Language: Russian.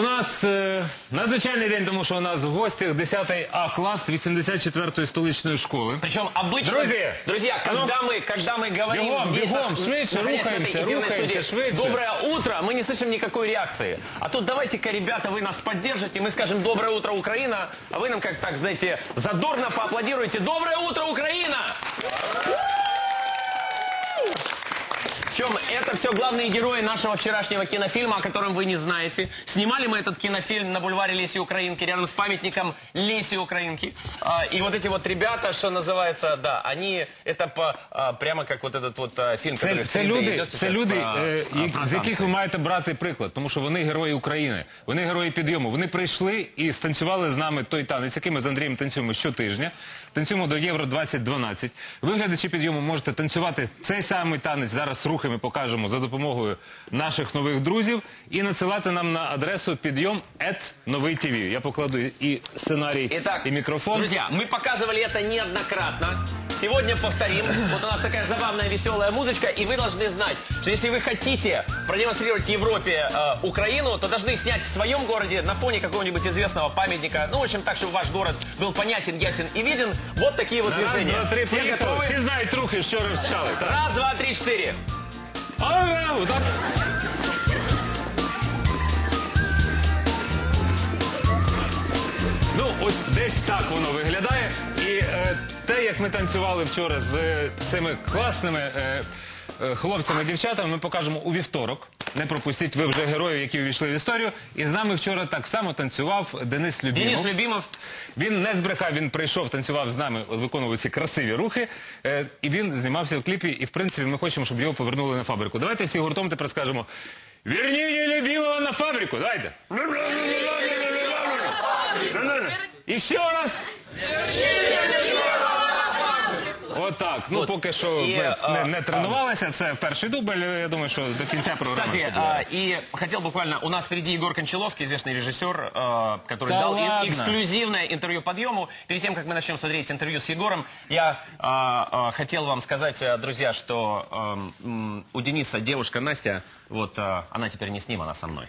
У нас е, надзвичайний день, тому що у нас в гостях 10 А клас 84-ї столичної школи. Причем обычно, Друзья, друзья, а ну, когда мы, когда мы говорим бегом, здесь, бегом, швидше, находясь в этой рухаемся, эфирной рухаемся, студии, швидше. Доброе утро, мы не слышим никакой реакции. А тут давайте-ка, ребята, вы нас поддержите, мы скажем «Доброе утро, Украина», а вы нам как так, знаете, задорно поаплодируете «Доброе утро, Украина!» Причем это все главные герои нашего вчерашнего кинофильма, о котором вы не знаете. Снимали мы этот кинофильм на бульваре Леси Украинки, рядом с памятником Леси Украинки. А, и вот эти вот ребята, что называется, да, они, это по, а, прямо как вот этот вот а, фильм, Це, который в це 3D люди, идет це сейчас люди про, е, а, як- про з яких танцы. ви маєте брати приклад, тому що вони герої України, вони герої підйому. Вони прийшли і станцювали з нами той танець, який ми з Андрієм танцюємо щотижня. Танцюємо до Євро 2012. Ви, глядачі підйому, можете танцювати цей самий танець. Зараз рухи ми покажемо за допомогою наших нових друзів і надсилати нам на адресу підйом новий ТВ. Я покладу і сценарій, Итак, і мікрофон. друзья, мы показывали это неоднократно. Сегодня повторим. Вот у нас такая забавная, веселая музычка, и вы должны знать, что если вы хотите продемонстрировать Европе э, Украину, то должны снять в своем городе на фоне какого-нибудь известного памятника. Ну, в общем, так, чтобы ваш город был понятен, ясен и виден. Вот такие вот Раз, движения. два, три, Все поїхали. готовы? Всі знають рухи, що розчали. Так. Раз, два, три, четыре. Ну, ось десь так воно виглядає. І е, те, як ми танцювали вчора з е, цими класними е, е, хлопцями-дівчатами, ми покажемо у вівторок. Не пропустіть, ви вже герої, які увійшли в історію. І з нами вчора так само танцював Денис Любімов. Денис Любимов. Він не збрехав, він прийшов, танцював з нами, виконував ці красиві рухи. Е, і він знімався в кліпі. І в принципі ми хочемо, щоб його повернули на фабрику. Давайте всі гуртом тепер скажемо. Верніть любимого на фабрику. Давайте. І ще раз. Отак. Ну, поки що І, а, не, не тренувалися. Це перший дубль. Я думаю, що до кінця програми. Кстати, а, и хотел буквально, у нас впереди Егор Кончаловский, известный режиссер, а, который Да дал и- ладно? эксклюзивное интервью подъему. Перед тем, как мы начнем смотреть интервью с Егором, я а, а, хотел вам сказать, а, друзья, что ам, м, у Дениса девушка Настя, вот а, она теперь не с ним, она со мной.